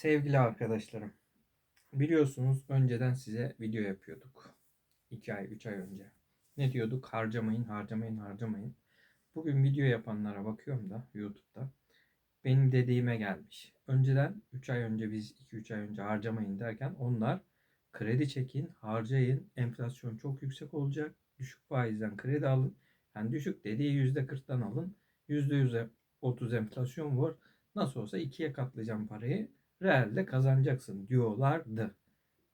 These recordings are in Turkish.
Sevgili arkadaşlarım, biliyorsunuz önceden size video yapıyorduk. 2 ay, 3 ay önce. Ne diyorduk? Harcamayın, harcamayın, harcamayın. Bugün video yapanlara bakıyorum da YouTube'da. Benim dediğime gelmiş. Önceden 3 ay önce biz 2-3 ay önce harcamayın derken onlar kredi çekin, harcayın, enflasyon çok yüksek olacak, düşük faizden kredi alın. Yani düşük dediği %40'tan alın. %100'e 30 enflasyon var. Nasıl olsa ikiye katlayacağım parayı realde kazanacaksın diyorlardı.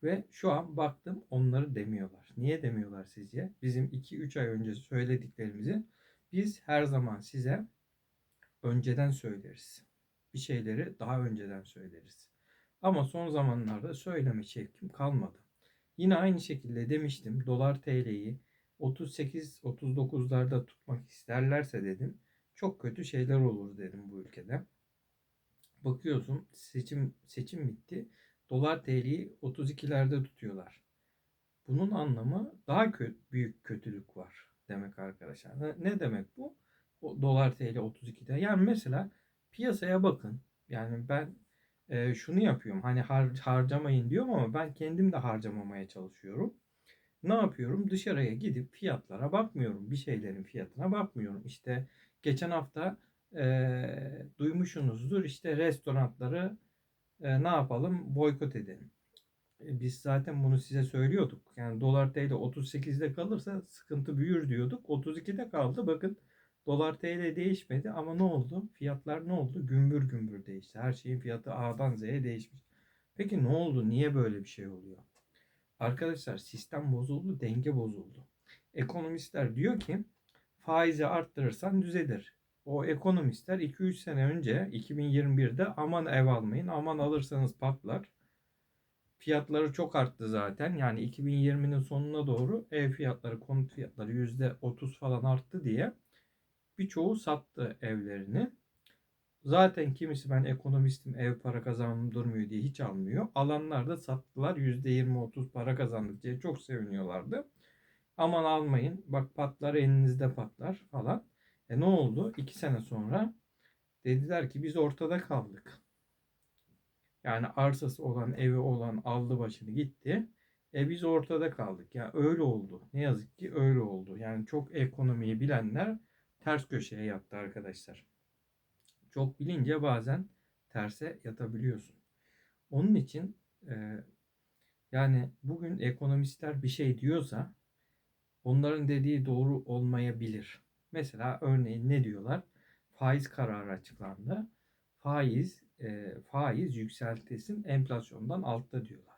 Ve şu an baktım onları demiyorlar. Niye demiyorlar sizce? Bizim 2-3 ay önce söylediklerimizi biz her zaman size önceden söyleriz. Bir şeyleri daha önceden söyleriz. Ama son zamanlarda söyleme şevkim kalmadı. Yine aynı şekilde demiştim dolar TL'yi 38-39'larda tutmak isterlerse dedim çok kötü şeyler olur dedim bu ülkede bakıyorsun seçim seçim bitti. Dolar TL'yi 32'lerde tutuyorlar. Bunun anlamı daha kötü, büyük kötülük var demek arkadaşlar. Ne, demek bu? O dolar TL 32'de. Yani mesela piyasaya bakın. Yani ben e, şunu yapıyorum. Hani har, harcamayın diyorum ama ben kendim de harcamamaya çalışıyorum. Ne yapıyorum? Dışarıya gidip fiyatlara bakmıyorum. Bir şeylerin fiyatına bakmıyorum. İşte geçen hafta e, duymuşsunuzdur işte restoranları e, ne yapalım boykot edelim. E, biz zaten bunu size söylüyorduk. Yani dolar TL 38'de kalırsa sıkıntı büyür diyorduk. 32'de kaldı. Bakın dolar TL değişmedi ama ne oldu? Fiyatlar ne oldu? Gümbür gümbür değişti. Her şeyin fiyatı A'dan Z'ye değişmiş. Peki ne oldu? Niye böyle bir şey oluyor? Arkadaşlar sistem bozuldu, denge bozuldu. Ekonomistler diyor ki faizi arttırırsan düzelir o ekonomistler 2-3 sene önce 2021'de aman ev almayın, aman alırsanız patlar. Fiyatları çok arttı zaten. Yani 2020'nin sonuna doğru ev fiyatları, konut fiyatları %30 falan arttı diye birçoğu sattı evlerini. Zaten kimisi ben ekonomistim ev para kazanım durmuyor diye hiç almıyor. Alanlar da sattılar %20-30 para kazandık diye çok seviniyorlardı. Aman almayın bak patlar elinizde patlar falan. E ne oldu? İki sene sonra dediler ki biz ortada kaldık. Yani arsası olan, evi olan aldı başını gitti. E biz ortada kaldık. Ya yani öyle oldu. Ne yazık ki öyle oldu. Yani çok ekonomiyi bilenler ters köşeye yattı arkadaşlar. Çok bilince bazen terse yatabiliyorsun. Onun için e, yani bugün ekonomistler bir şey diyorsa onların dediği doğru olmayabilir. Mesela örneğin ne diyorlar? Faiz kararı açıklandı. Faiz e, faiz yükseltilsin enflasyondan altta diyorlar.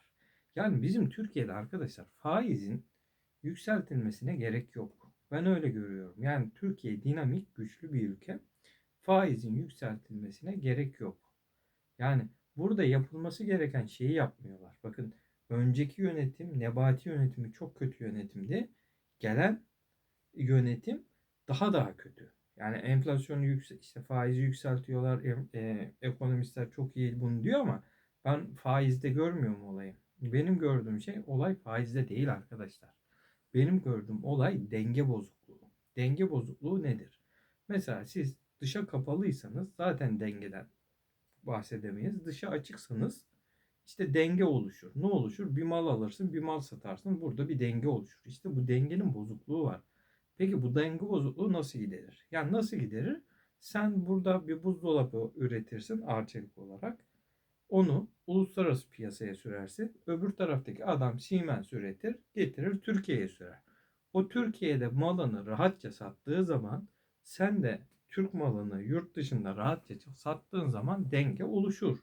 Yani bizim Türkiye'de arkadaşlar faizin yükseltilmesine gerek yok. Ben öyle görüyorum. Yani Türkiye dinamik, güçlü bir ülke. Faizin yükseltilmesine gerek yok. Yani burada yapılması gereken şeyi yapmıyorlar. Bakın önceki yönetim, Nebati yönetimi çok kötü yönetimdi. Gelen yönetim daha daha kötü. Yani enflasyonu yüksek, işte faizi yükseltiyorlar. E, ekonomistler çok iyi bunu diyor ama ben faizde görmüyorum olayı. Benim gördüğüm şey olay faizde değil arkadaşlar. Benim gördüğüm olay denge bozukluğu. Denge bozukluğu nedir? Mesela siz dışa kapalıysanız zaten dengeden bahsedemeyiz. Dışa açıksanız işte denge oluşur. Ne oluşur? Bir mal alırsın, bir mal satarsın. Burada bir denge oluşur. İşte bu dengenin bozukluğu var. Peki bu denge bozukluğu nasıl giderir? Yani nasıl giderir? Sen burada bir buzdolabı üretirsin arçelik olarak. Onu uluslararası piyasaya sürersin. Öbür taraftaki adam Siemens üretir, getirir Türkiye'ye sürer. O Türkiye'de malını rahatça sattığı zaman sen de Türk malını yurt dışında rahatça sattığın zaman denge oluşur.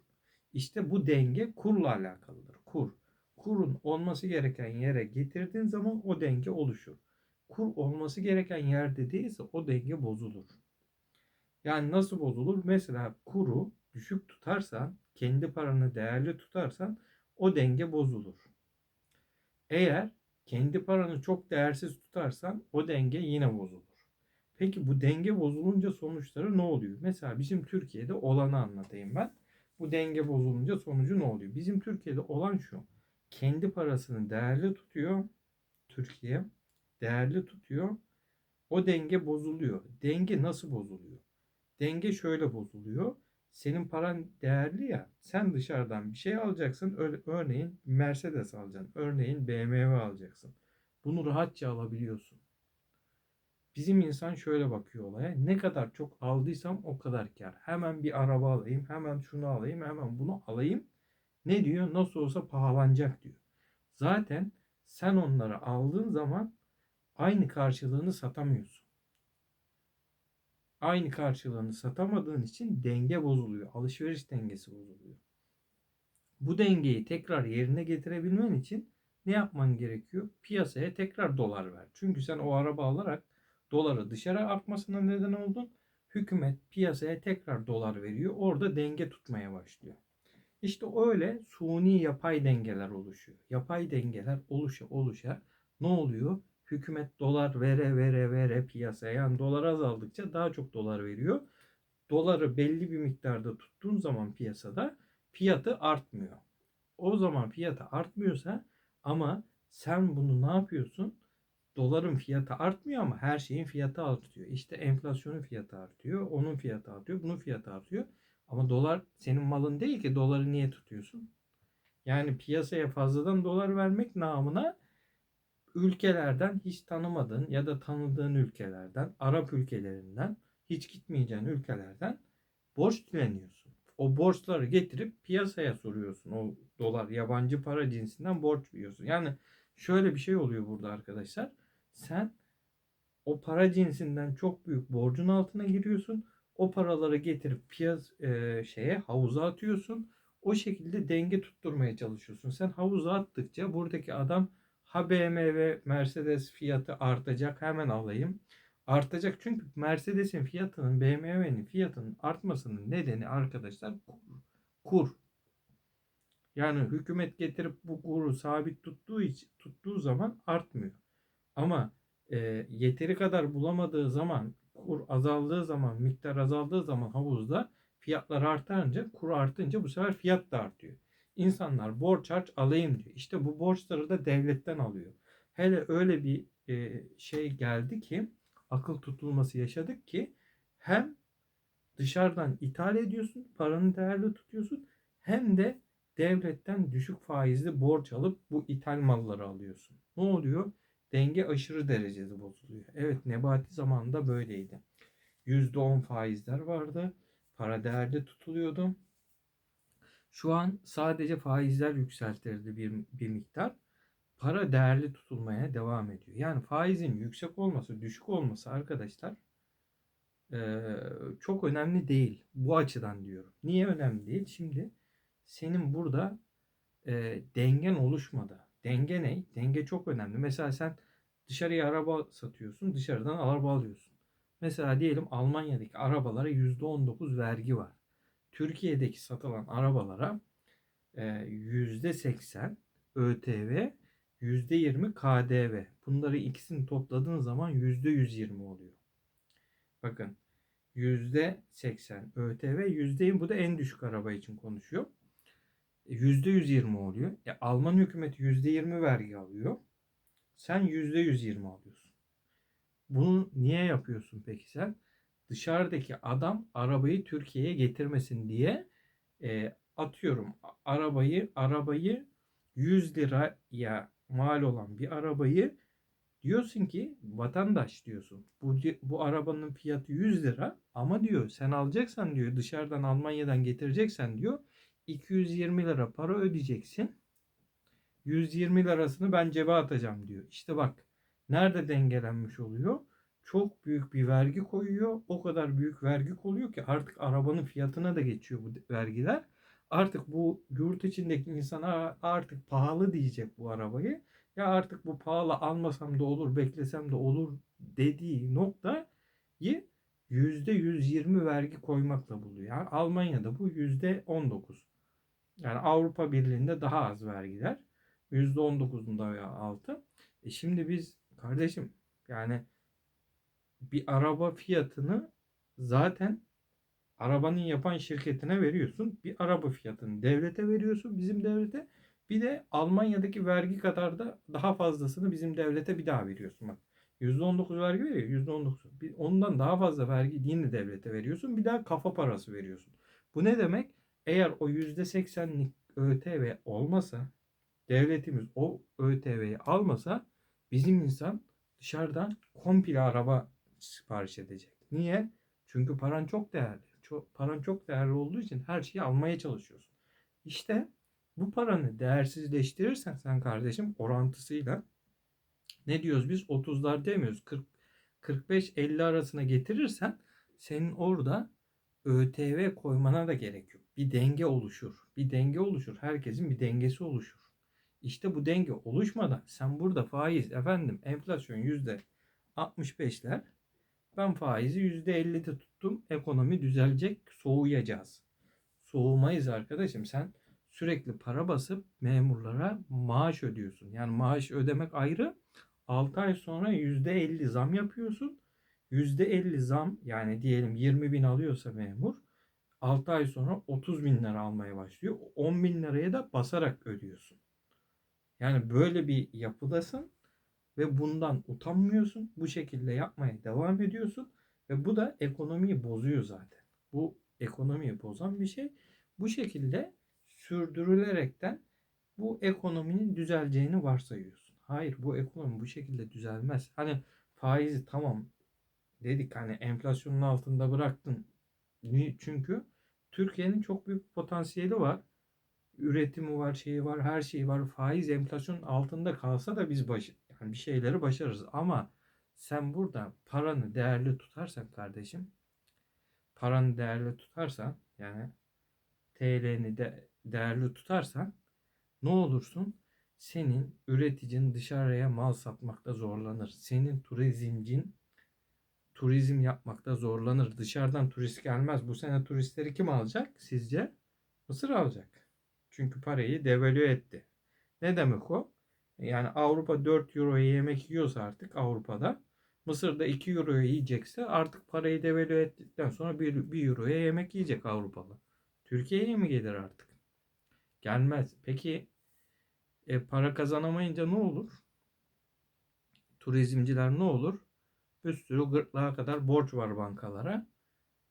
İşte bu denge kurla alakalıdır. Kur. Kurun olması gereken yere getirdiğin zaman o denge oluşur kur olması gereken yerde değilse o denge bozulur. Yani nasıl bozulur? Mesela kuru düşük tutarsan, kendi paranı değerli tutarsan o denge bozulur. Eğer kendi paranı çok değersiz tutarsan o denge yine bozulur. Peki bu denge bozulunca sonuçları ne oluyor? Mesela bizim Türkiye'de olanı anlatayım ben. Bu denge bozulunca sonucu ne oluyor? Bizim Türkiye'de olan şu. Kendi parasını değerli tutuyor Türkiye değerli tutuyor. O denge bozuluyor. Denge nasıl bozuluyor? Denge şöyle bozuluyor. senin paran değerli ya. Sen dışarıdan bir şey alacaksın. Örneğin Mercedes alacaksın. Örneğin BMW alacaksın. Bunu rahatça alabiliyorsun. Bizim insan şöyle bakıyor olaya. Ne kadar çok aldıysam o kadar kar. Hemen bir araba alayım, hemen şunu alayım, hemen bunu alayım. Ne diyor? Nasıl olsa pahalanacak diyor. Zaten sen onları aldığın zaman aynı karşılığını satamıyorsun. Aynı karşılığını satamadığın için denge bozuluyor. Alışveriş dengesi bozuluyor. Bu dengeyi tekrar yerine getirebilmen için ne yapman gerekiyor? Piyasaya tekrar dolar ver. Çünkü sen o araba alarak doları dışarı artmasına neden oldun. Hükümet piyasaya tekrar dolar veriyor. Orada denge tutmaya başlıyor. İşte öyle suni yapay dengeler oluşuyor. Yapay dengeler oluşa oluşa ne oluyor? Hükümet dolar vere vere vere piyasaya yani dolar azaldıkça daha çok dolar veriyor. Doları belli bir miktarda tuttuğun zaman piyasada fiyatı artmıyor. O zaman fiyatı artmıyorsa ama sen bunu ne yapıyorsun? Doların fiyatı artmıyor ama her şeyin fiyatı artıyor. İşte enflasyonun fiyatı artıyor, onun fiyatı artıyor, bunun fiyatı artıyor. Ama dolar senin malın değil ki doları niye tutuyorsun? Yani piyasaya fazladan dolar vermek namına ülkelerden hiç tanımadığın ya da tanıdığın ülkelerden, Arap ülkelerinden, hiç gitmeyeceğin ülkelerden borç dileniyorsun. O borçları getirip piyasaya soruyorsun. O dolar yabancı para cinsinden borç veriyorsun. Yani şöyle bir şey oluyor burada arkadaşlar. Sen o para cinsinden çok büyük borcun altına giriyorsun. O paraları getirip piyas e, şeye havuza atıyorsun. O şekilde denge tutturmaya çalışıyorsun. Sen havuza attıkça buradaki adam ha BMW Mercedes fiyatı artacak hemen alayım. Artacak çünkü Mercedes'in fiyatının BMW'nin fiyatının artmasının nedeni arkadaşlar kur. Yani hükümet getirip bu kuru sabit tuttuğu için tuttuğu zaman artmıyor. Ama e, yeteri kadar bulamadığı zaman kur azaldığı zaman miktar azaldığı zaman havuzda fiyatlar artınca kur artınca bu sefer fiyat da artıyor. İnsanlar borç harç alayım diyor. İşte bu borçları da devletten alıyor. Hele öyle bir e, şey geldi ki akıl tutulması yaşadık ki hem dışarıdan ithal ediyorsun, paranı değerli tutuyorsun hem de devletten düşük faizli borç alıp bu ithal malları alıyorsun. Ne oluyor? Denge aşırı derecede bozuluyor. Evet Nebati zamanında böyleydi. %10 faizler vardı. Para değerli tutuluyordu. Şu an sadece faizler yükseltildi bir, bir miktar. Para değerli tutulmaya devam ediyor. Yani faizin yüksek olması, düşük olması arkadaşlar çok önemli değil. Bu açıdan diyorum. Niye önemli değil? Şimdi senin burada e, dengen oluşmadı. Denge ne? Denge çok önemli. Mesela sen dışarıya araba satıyorsun, dışarıdan araba alıyorsun. Mesela diyelim Almanya'daki arabalara %19 vergi var. Türkiye'deki satılan arabalara %80 ÖTV, %20 KDV. Bunları ikisini topladığın zaman %120 oluyor. Bakın %80 ÖTV, %20 bu da en düşük araba için konuşuyor. %120 oluyor. E, Alman hükümeti %20 vergi alıyor. Sen %120 alıyorsun. Bunu niye yapıyorsun peki sen? Dışarıdaki adam arabayı Türkiye'ye getirmesin diye e, atıyorum arabayı arabayı 100 liraya mal olan bir arabayı diyorsun ki vatandaş diyorsun. Bu bu arabanın fiyatı 100 lira ama diyor sen alacaksan diyor dışarıdan Almanya'dan getireceksen diyor 220 lira para ödeyeceksin. 120 lirasını ben cebe atacağım diyor. İşte bak nerede dengelenmiş oluyor? Çok büyük bir vergi koyuyor. O kadar büyük vergi koyuyor ki artık arabanın fiyatına da geçiyor bu vergiler. Artık bu yurt içindeki insana artık pahalı diyecek bu arabayı. Ya artık bu pahalı almasam da olur, beklesem de olur dediği noktayı %120 vergi koymakla buluyor. Yani Almanya'da bu %19. Yani Avrupa Birliği'nde daha az vergiler. %19'unda veya altı. E şimdi biz kardeşim yani bir araba fiyatını zaten arabanın yapan şirketine veriyorsun. Bir araba fiyatını devlete veriyorsun bizim devlete. Bir de Almanya'daki vergi kadar da daha fazlasını bizim devlete bir daha veriyorsun. Bak %19 vergi veriyor. %19. Bir, ondan daha fazla vergi yine devlete veriyorsun. Bir daha kafa parası veriyorsun. Bu ne demek? Eğer o %80'lik ÖTV olmasa, devletimiz o ÖTV'yi almasa bizim insan dışarıdan komple araba sipariş edecek. Niye? Çünkü paran çok değerli. Çok, paran çok değerli olduğu için her şeyi almaya çalışıyorsun. İşte bu paranı değersizleştirirsen sen kardeşim orantısıyla ne diyoruz biz 30'lar demiyoruz 40 45-50 arasına getirirsen senin orada ÖTV koymana da gerek yok. Bir denge oluşur. Bir denge oluşur. Herkesin bir dengesi oluşur. İşte bu denge oluşmadan sen burada faiz efendim enflasyon yüzde 65'ler ben faizi yüzde 50'de tuttum. Ekonomi düzelecek. Soğuyacağız. Soğumayız arkadaşım. Sen sürekli para basıp memurlara maaş ödüyorsun. Yani maaş ödemek ayrı. 6 ay sonra %50 zam yapıyorsun. %50 zam yani diyelim 20 bin alıyorsa memur 6 ay sonra 30 bin lira almaya başlıyor. 10 bin liraya da basarak ödüyorsun. Yani böyle bir yapıdasın ve bundan utanmıyorsun. Bu şekilde yapmaya devam ediyorsun ve bu da ekonomiyi bozuyor zaten. Bu ekonomiyi bozan bir şey. Bu şekilde sürdürülerekten bu ekonominin düzeleceğini varsayıyorsun. Hayır bu ekonomi bu şekilde düzelmez. Hani faizi tamam dedik hani enflasyonun altında bıraktın. Çünkü Türkiye'nin çok büyük potansiyeli var. Üretimi var, şeyi var, her şeyi var. Faiz enflasyonun altında kalsa da biz baş, yani bir şeyleri başarırız. Ama sen burada paranı değerli tutarsan kardeşim, paranı değerli tutarsan yani TL'ni de değerli tutarsan ne olursun? Senin üreticin dışarıya mal satmakta zorlanır. Senin turizmcin turizm yapmakta zorlanır. Dışarıdan turist gelmez. Bu sene turistleri kim alacak sizce? Mısır alacak. Çünkü parayı devalüe etti. Ne demek o? Yani Avrupa 4 euroya yemek yiyorsa artık Avrupa'da Mısır'da 2 euroya yiyecekse artık parayı devalüe ettikten sonra 1, 1 euroya yemek yiyecek Avrupalı. Türkiye'ye mi gelir artık? Gelmez. Peki e, para kazanamayınca ne olur? Turizmciler ne olur? Bir sürü gırtlağa kadar borç var bankalara.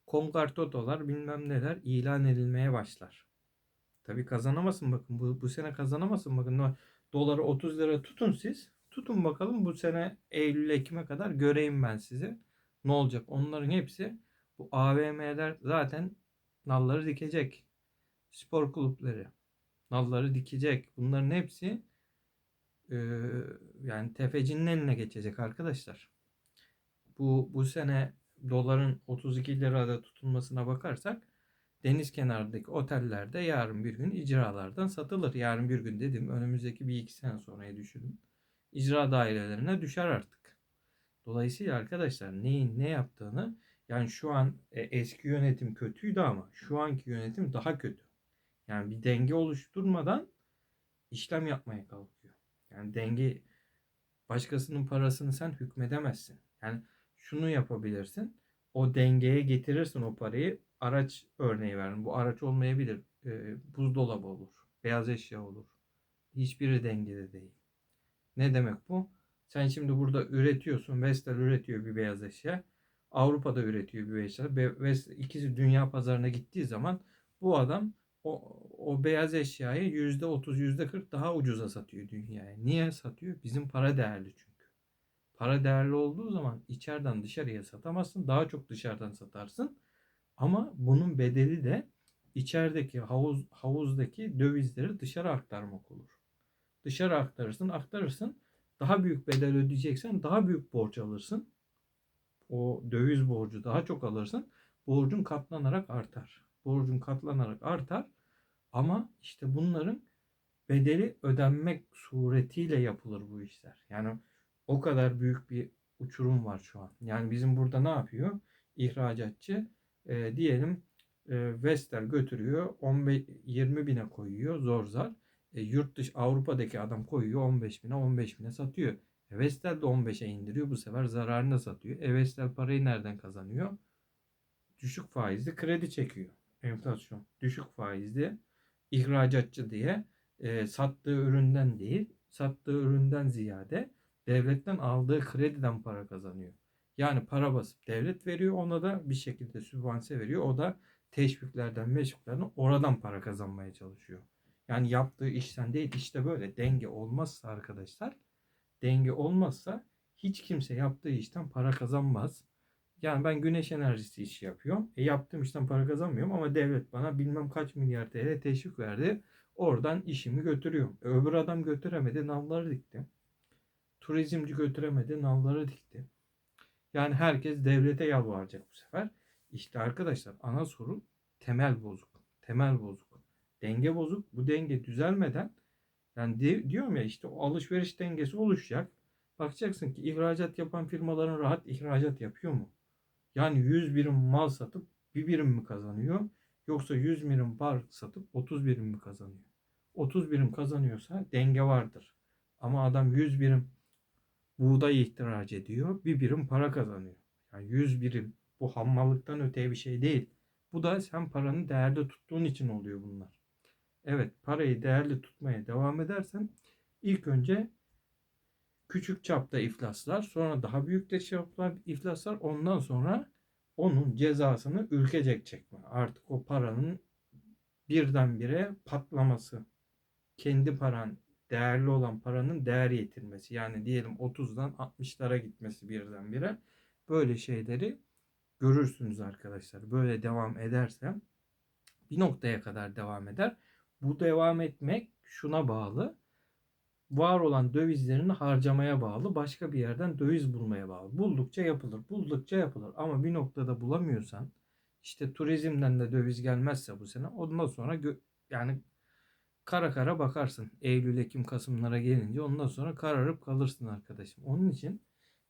Konkartotolar bilmem neler ilan edilmeye başlar. Tabi kazanamasın bakın bu, bu sene kazanamasın bakın doları 30 lira tutun siz. Tutun bakalım bu sene Eylül Ekim'e kadar göreyim ben sizi. Ne olacak? Onların hepsi bu AVM'ler zaten nalları dikecek. Spor kulüpleri nalları dikecek. Bunların hepsi e, yani tefecinin eline geçecek arkadaşlar. Bu bu sene doların 32 lirada tutulmasına bakarsak deniz kenarındaki otellerde yarın bir gün icralardan satılır. Yarın bir gün dedim önümüzdeki bir iki sene sonraya düşünün. İcra dairelerine düşer artık. Dolayısıyla arkadaşlar neyin ne yaptığını yani şu an e, eski yönetim kötüydü ama şu anki yönetim daha kötü. Yani bir denge oluşturmadan işlem yapmaya kalkıyor. Yani denge başkasının parasını sen hükmedemezsin. Yani şunu yapabilirsin. O dengeye getirirsin o parayı. Araç örneği verin. Bu araç olmayabilir. E, buzdolabı olur. Beyaz eşya olur. Hiçbiri dengede değil. Ne demek bu? Sen şimdi burada üretiyorsun. Vestel üretiyor bir beyaz eşya. Avrupa'da üretiyor bir beyaz eşya. Vestel ikisi dünya pazarına gittiği zaman bu adam o, o beyaz eşyayı yüzde otuz, yüzde kırk daha ucuza satıyor dünyaya. Niye satıyor? Bizim para değerli çünkü. Para değerli olduğu zaman içeriden dışarıya satamazsın. Daha çok dışarıdan satarsın. Ama bunun bedeli de içerideki havuz havuzdaki dövizleri dışarı aktarmak olur. Dışarı aktarırsın, aktarırsın. Daha büyük bedel ödeyeceksen daha büyük borç alırsın. O döviz borcu daha çok alırsın. Borcun katlanarak artar. Borcun katlanarak artar. Ama işte bunların bedeli ödenmek suretiyle yapılır bu işler. Yani o kadar büyük bir uçurum var şu an. Yani bizim burada ne yapıyor? İhracatçı e, diyelim e, Vestel götürüyor 15 20 bine koyuyor zor zar. E, yurt dışı Avrupa'daki adam koyuyor 15 bine 15 bine satıyor. E, Vestel de 15'e indiriyor bu sefer zararına satıyor. E, Vestel parayı nereden kazanıyor? Düşük faizli kredi çekiyor. Enflasyon düşük faizli ihracatçı diye e, sattığı üründen değil sattığı üründen ziyade devletten aldığı krediden para kazanıyor. Yani para basıp devlet veriyor ona da bir şekilde sübvanse veriyor. O da teşviklerden, meşviklerden oradan para kazanmaya çalışıyor. Yani yaptığı işten değil işte böyle denge olmazsa arkadaşlar denge olmazsa hiç kimse yaptığı işten para kazanmaz. Yani ben güneş enerjisi işi yapıyorum. E yaptığım işten para kazanmıyorum ama devlet bana bilmem kaç milyar TL teşvik verdi. Oradan işimi götürüyorum. E öbür adam götüremedi nalları dikti. Turizmci götüremedi nalları dikti. Yani herkes devlete yalvaracak bu sefer. İşte arkadaşlar ana sorun temel bozuk. Temel bozuk. Denge bozuk. Bu denge düzelmeden yani di- diyorum ya işte o alışveriş dengesi oluşacak. Bakacaksın ki ihracat yapan firmaların rahat ihracat yapıyor mu? Yani 100 birim mal satıp bir birim mi kazanıyor? Yoksa 100 birim bar satıp 30 birim mi kazanıyor? 30 birim kazanıyorsa denge vardır. Ama adam 100 birim buğday ihraç ediyor. Bir birim para kazanıyor. Yani 100 birim bu hammallıktan öteye bir şey değil. Bu da sen paranı değerli tuttuğun için oluyor bunlar. Evet parayı değerli tutmaya devam edersen ilk önce küçük çapta iflaslar sonra daha büyük de çapta iflaslar ondan sonra onun cezasını ülkecek çekme. Artık o paranın birdenbire patlaması. Kendi paran değerli olan paranın değer yitirmesi. Yani diyelim 30'dan 60'lara gitmesi birdenbire. Böyle şeyleri görürsünüz arkadaşlar. Böyle devam ederse bir noktaya kadar devam eder. Bu devam etmek şuna bağlı. Var olan dövizlerini harcamaya bağlı. Başka bir yerden döviz bulmaya bağlı. Buldukça yapılır. Buldukça yapılır. Ama bir noktada bulamıyorsan işte turizmden de döviz gelmezse bu sene ondan sonra yani kara kara bakarsın. Eylül, Ekim, Kasımlara gelince ondan sonra kararıp kalırsın arkadaşım. Onun için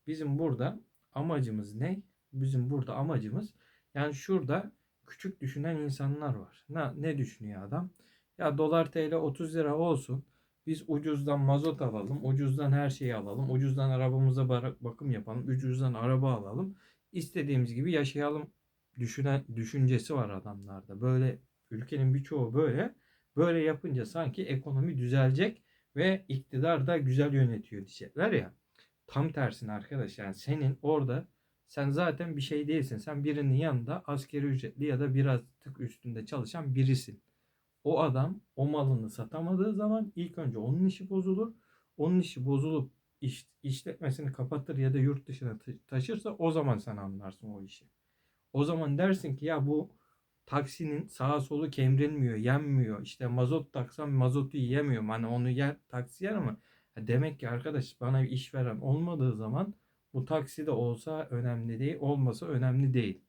bizim burada amacımız ne? Bizim burada amacımız yani şurada küçük düşünen insanlar var. Ne, ne düşünüyor adam? Ya dolar TL 30 lira olsun. Biz ucuzdan mazot alalım. Ucuzdan her şeyi alalım. Ucuzdan arabamıza bakım yapalım. Ucuzdan araba alalım. İstediğimiz gibi yaşayalım düşünen düşüncesi var adamlarda. Böyle ülkenin birçoğu böyle. Böyle yapınca sanki ekonomi düzelecek ve iktidar da güzel yönetiyor diyecekler ya. Tam tersine arkadaş yani senin orada sen zaten bir şey değilsin. Sen birinin yanında askeri ücretli ya da biraz tık üstünde çalışan birisin. O adam o malını satamadığı zaman ilk önce onun işi bozulur. Onun işi bozulup iş, işletmesini kapatır ya da yurt dışına taşırsa o zaman sen anlarsın o işi. O zaman dersin ki ya bu taksinin sağa solu kemrilmiyor, yenmiyor. İşte mazot taksam mazotu yiyemiyorum. Hani onu yer taksi yer ama demek ki arkadaş bana bir işveren olmadığı zaman bu taksi de olsa önemli değil, olmasa önemli değil.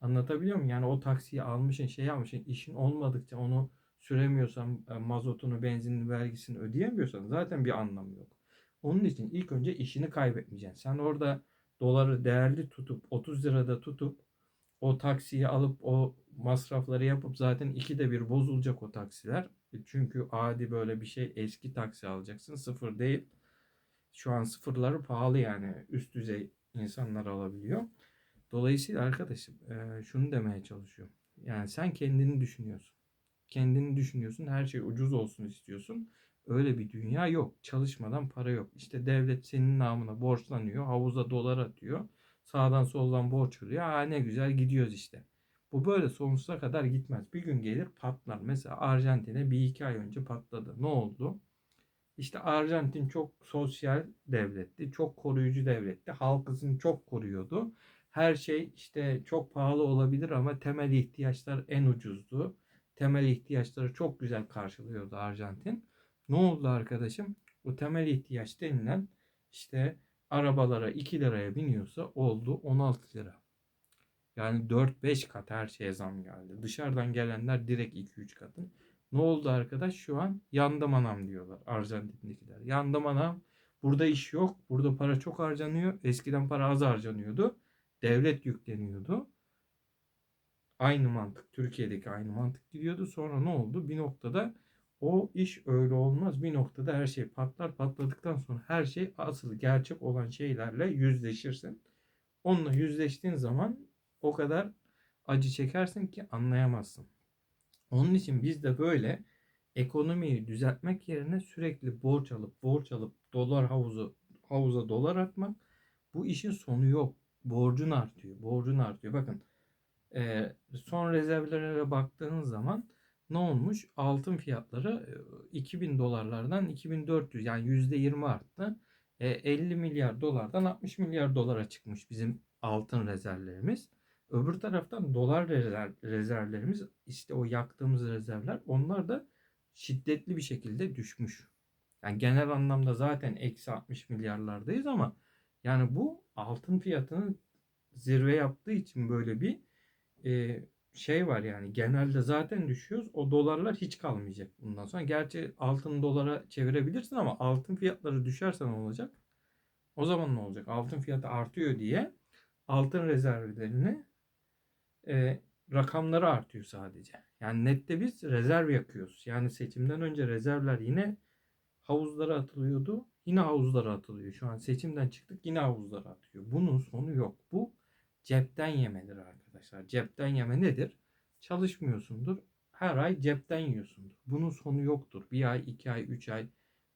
Anlatabiliyor muyum? Yani o taksiyi almışsın, şey yapmışsın, işin olmadıkça onu süremiyorsan, e, mazotunu, benzinini, vergisini ödeyemiyorsan zaten bir anlamı yok. Onun için ilk önce işini kaybetmeyeceksin. Sen orada doları değerli tutup 30 lirada tutup o taksiyi alıp o masrafları yapıp zaten ikide bir bozulacak o taksiler. E, çünkü adi böyle bir şey eski taksi alacaksın. Sıfır değil. Şu an sıfırları pahalı yani. Üst düzey insanlar alabiliyor. Dolayısıyla arkadaşım e, şunu demeye çalışıyorum. Yani sen kendini düşünüyorsun. Kendini düşünüyorsun. Her şey ucuz olsun istiyorsun. Öyle bir dünya yok. Çalışmadan para yok. İşte devlet senin namına borçlanıyor. Havuza dolar atıyor. Sağdan soldan borç alıyor. Aa ne güzel gidiyoruz işte. Bu böyle sonsuza kadar gitmez. Bir gün gelir patlar. Mesela Arjantin'e bir iki ay önce patladı. Ne oldu? İşte Arjantin çok sosyal devletti. Çok koruyucu devletti. Halkısını çok koruyordu. Her şey işte çok pahalı olabilir ama temel ihtiyaçlar en ucuzdu. Temel ihtiyaçları çok güzel karşılıyordu Arjantin. Ne oldu arkadaşım? Bu temel ihtiyaç denilen işte arabalara 2 liraya biniyorsa oldu 16 lira. Yani 4-5 kat her şeye zam geldi. Dışarıdan gelenler direkt 2-3 katın. Ne oldu arkadaş? Şu an yandım anam diyorlar Arjantin'dekiler. Yandım anam. Burada iş yok. Burada para çok harcanıyor. Eskiden para az harcanıyordu. Devlet yükleniyordu. Aynı mantık. Türkiye'deki aynı mantık gidiyordu. Sonra ne oldu? Bir noktada o iş öyle olmaz. Bir noktada her şey patlar. Patladıktan sonra her şey asıl gerçek olan şeylerle yüzleşirsin. Onunla yüzleştiğin zaman o kadar acı çekersin ki anlayamazsın. Onun için biz de böyle ekonomiyi düzeltmek yerine sürekli borç alıp borç alıp dolar havuzu havuza dolar atmak bu işin sonu yok. Borcun artıyor. Borcun artıyor. Bakın son rezervlere baktığınız zaman ne olmuş? Altın fiyatları e, 2000 dolarlardan 2400 yani %20 arttı. E, 50 milyar dolardan 60 milyar dolara çıkmış bizim altın rezervlerimiz. Öbür taraftan dolar rezerv, rezervlerimiz işte o yaktığımız rezervler onlar da şiddetli bir şekilde düşmüş. Yani genel anlamda zaten eksi 60 milyarlardayız ama yani bu altın fiyatının zirve yaptığı için böyle bir e, şey var yani genelde zaten düşüyoruz. O dolarlar hiç kalmayacak bundan sonra. Gerçi altın dolara çevirebilirsin ama altın fiyatları düşerse ne olacak? O zaman ne olacak? Altın fiyatı artıyor diye altın rezervlerini e, rakamları artıyor sadece. Yani nette biz rezerv yakıyoruz. Yani seçimden önce rezervler yine havuzlara atılıyordu. Yine havuzlara atılıyor. Şu an seçimden çıktık yine havuzlara atıyor. Bunun sonu yok. Bu cepten yemedir arkadaşlar. Cepten yeme nedir? Çalışmıyorsundur. Her ay cepten yiyorsundur. Bunun sonu yoktur. Bir ay, iki ay, üç ay.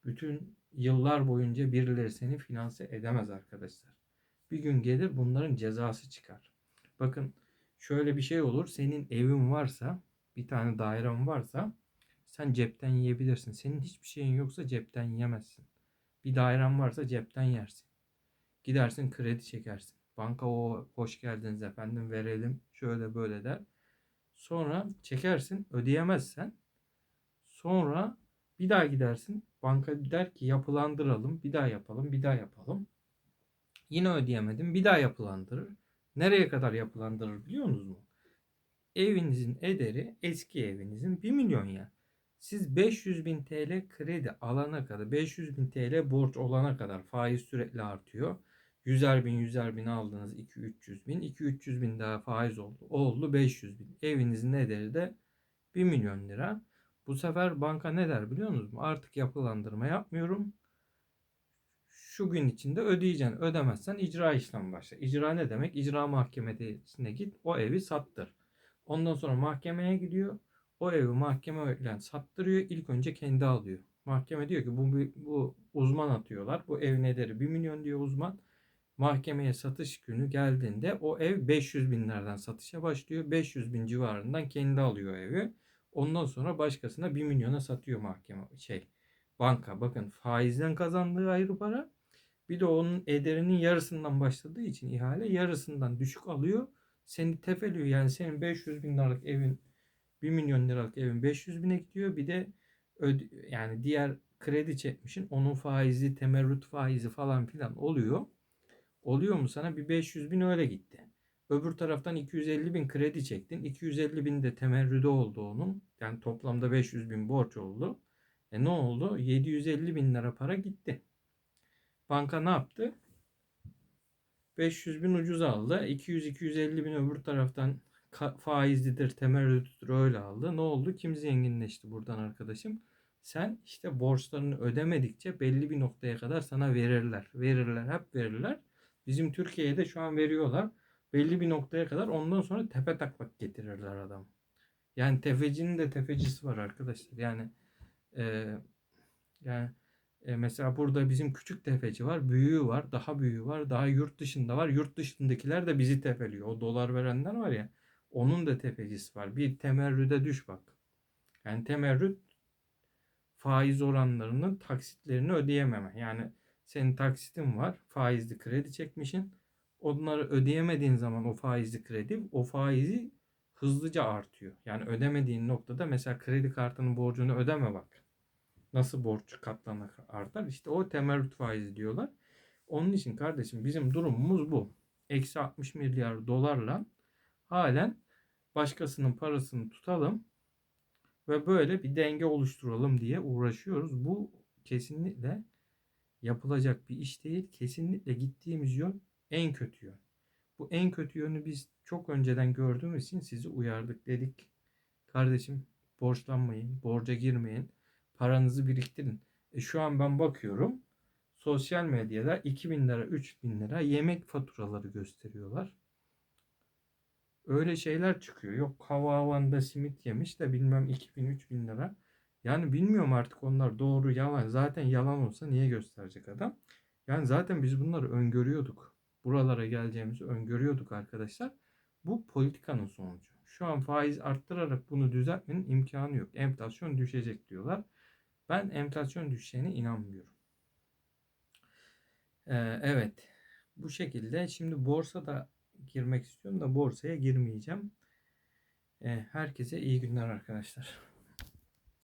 Bütün yıllar boyunca birileri seni finanse edemez arkadaşlar. Bir gün gelir bunların cezası çıkar. Bakın şöyle bir şey olur. Senin evin varsa, bir tane dairen varsa sen cepten yiyebilirsin. Senin hiçbir şeyin yoksa cepten yemezsin. Bir dairen varsa cepten yersin. Gidersin kredi çekersin. Banka o hoş geldiniz efendim verelim şöyle böyle der. Sonra çekersin ödeyemezsen sonra bir daha gidersin. Banka der ki yapılandıralım bir daha yapalım bir daha yapalım. Yine ödeyemedim bir daha yapılandırır. Nereye kadar yapılandırır biliyor musunuz mu? Evinizin ederi eski evinizin 1 milyon ya. Siz 500 bin TL kredi alana kadar 500 bin TL borç olana kadar faiz sürekli artıyor. 100'er bin 100'er bin aldınız 2-300 bin. 2-300 bin daha faiz oldu. Oldu 500 bin. Evinizin ederi de 1 milyon lira. Bu sefer banka ne der biliyor musunuz? Artık yapılandırma yapmıyorum. Şu gün içinde ödeyeceksin. Ödemezsen icra işlemi başlar. İcra ne demek? İcra mahkemesine git. O evi sattır. Ondan sonra mahkemeye gidiyor. O evi mahkeme sattırıyor. İlk önce kendi alıyor. Mahkeme diyor ki bu, bu uzman atıyorlar. Bu evin ederi 1 milyon diyor uzman mahkemeye satış günü geldiğinde o ev 500 binlerden satışa başlıyor. 500 bin civarından kendi alıyor evi. Ondan sonra başkasına 1 milyona satıyor mahkeme şey banka. Bakın faizden kazandığı ayrı para. Bir de onun ederinin yarısından başladığı için ihale yarısından düşük alıyor. Seni tefeliyor. Yani senin 500 bin liralık evin 1 milyon liralık evin 500 bine gidiyor. Bir de öde, yani diğer kredi çekmişin onun faizi, temerrüt faizi falan filan oluyor. Oluyor mu sana? Bir 500 bin öyle gitti. Öbür taraftan 250 bin kredi çektin. 250 bin de temerrüde oldu onun. Yani toplamda 500 bin borç oldu. E ne oldu? 750 bin lira para gitti. Banka ne yaptı? 500 bin ucuz aldı. 200-250 bin öbür taraftan faizlidir, temerrüdüdür öyle aldı. Ne oldu? Kim zenginleşti buradan arkadaşım? Sen işte borçlarını ödemedikçe belli bir noktaya kadar sana verirler. Verirler, hep verirler. Bizim Türkiye'de şu an veriyorlar. Belli bir noktaya kadar ondan sonra tepe taklak getirirler adam. Yani tefecinin de tefecisi var arkadaşlar. Yani e, yani e, mesela burada bizim küçük tefeci var, büyüğü var, daha büyüğü var, daha yurt dışında var. Yurt dışındakiler de bizi tefeliyor. O dolar verenler var ya, onun da tefecisi var. Bir temerrüde düş bak. Yani temerrüt faiz oranlarının taksitlerini ödeyememe. Yani senin taksitin var. Faizli kredi çekmişsin. Onları ödeyemediğin zaman o faizli kredi o faizi hızlıca artıyor. Yani ödemediğin noktada mesela kredi kartının borcunu ödeme bak. Nasıl borç katlanarak artar? İşte o temerrüt faizi diyorlar. Onun için kardeşim bizim durumumuz bu. Eksi 60 milyar dolarla halen başkasının parasını tutalım ve böyle bir denge oluşturalım diye uğraşıyoruz. Bu kesinlikle yapılacak bir iş değil. Kesinlikle gittiğimiz yön en kötü yön. Bu en kötü yönü biz çok önceden gördüğümüz için sizi uyardık dedik. Kardeşim borçlanmayın, borca girmeyin, paranızı biriktirin. E şu an ben bakıyorum sosyal medyada 2000 lira, 3000 lira yemek faturaları gösteriyorlar. Öyle şeyler çıkıyor. Yok hava havanda simit yemiş de bilmem 2000-3000 lira. Yani bilmiyorum artık onlar doğru yalan. Zaten yalan olsa niye gösterecek adam? Yani zaten biz bunları öngörüyorduk. Buralara geleceğimizi öngörüyorduk arkadaşlar. Bu politikanın sonucu. Şu an faiz arttırarak bunu düzeltmenin imkanı yok. Enflasyon düşecek diyorlar. Ben enflasyon düşeceğine inanmıyorum. Ee, evet. Bu şekilde. Şimdi borsada girmek istiyorum da borsaya girmeyeceğim. Ee, herkese iyi günler arkadaşlar.